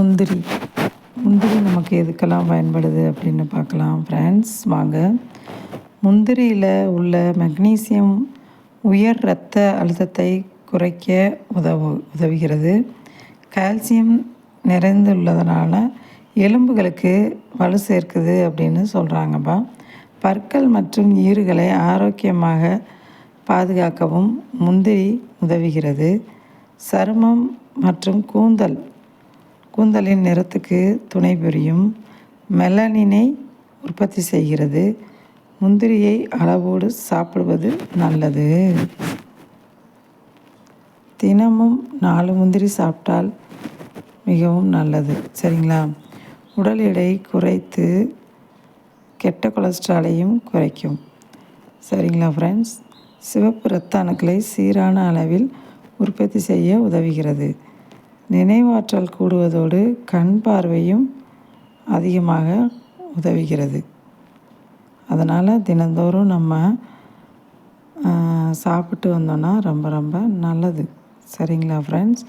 முந்திரி. முந்திரி நமக்கு எதுக்கெல்லாம் பயன்படுது அப்படின்னு பார்க்கலாம் ஃப்ரெண்ட்ஸ் வாங்க. முந்திரியில் உள்ள மெக்னீசியம் உயர் இரத்த அழுத்தத்தை குறைக்க உதவு உதவுகிறது. கால்சியம் நிறைந்துள்ளதனால எலும்புகளுக்கு வலு சேர்க்குது அப்படின்னு சொல்கிறாங்கப்பா பற்கள் மற்றும் ஈறுகளை ஆரோக்கியமாக பாதுகாக்கவும் முந்திரி உதவுகிறது. சருமம் மற்றும் கூந்தல் கூந்தலின் நிறத்துக்கு துணை புரியும். மெலனினை உற்பத்தி செய்கிறது. முந்திரியை அளவோடு சாப்பிடுவது நல்லது. தினமும் நாலு முந்திரி சாப்பிட்டால் மிகவும் நல்லது. சரிங்களா? உடல் எடை குறைத்து கெட்ட கொலஸ்ட்ராலையும் குறைக்கும். சரிங்களா ஃப்ரெண்ட்ஸ் சிவப்பு இரத்த அணுக்களை சீரான அளவில் உற்பத்தி செய்ய உதவுகிறது. நினைவாற்றல் கூடுவதோடு கண் பார்வையும் அதிகமாக உதவுகிறது. அதனால் தினந்தோறும் நம்ம சாப்பிட்டு வந்தோன்னா ரொம்ப ரொம்ப நல்லது. சரிங்களா ஃப்ரெண்ட்ஸ்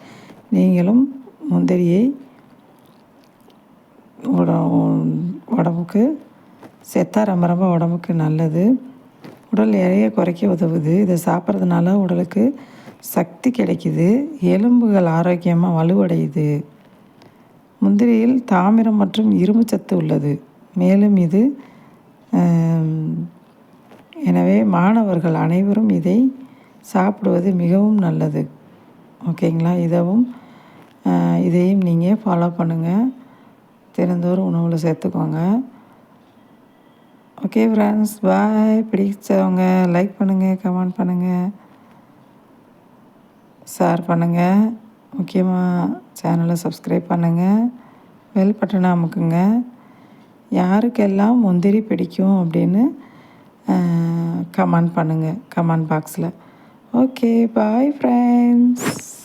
நீங்களும் முந்திரியை உடம்புக்கு செத்தா ரொம்ப ரொம்ப உடம்புக்கு நல்லது. உடல் எடையை குறைக்க உதவுது. இதை சாப்பிட்றதுனால உடலுக்கு சக்தி கிடைக்குது எலும்புகள் ஆரோக்கியமாக வலுவடையுது. முந்திரியில் தாமிரம் மற்றும் இரும்பு சத்து உள்ளது. மேலும் இது எனவே மாணவர்கள் அனைவரும் இதை சாப்பிடுவது மிகவும் நல்லது. ஓகேங்களா? இதவும் இதையும் நீங்கள் ஃபாலோ பண்ணுங்கள் தினந்தோறும் உணவில் சேர்த்துக்கோங்க. ஓகே ஃப்ரெண்ட்ஸ் பாய் பிடிச்சவங்க லைக் பண்ணுங்கள் கமெண்ட் பண்ணுங்கள் ஷேர் பண்ணுங்கள் முக்கியமாக சேனலை சப்ஸ்கிரைப் பண்ணுங்கள் வெல் பட்டனை அமுக்குங்க. யாருக்கெல்லாம் முந்திரி பிடிக்கும் அப்படின்னு கமெண்ட் பண்ணுங்கள் கமெண்ட் பாக்ஸில் ஓகே பாய் ஃப்ரெண்ட்ஸ்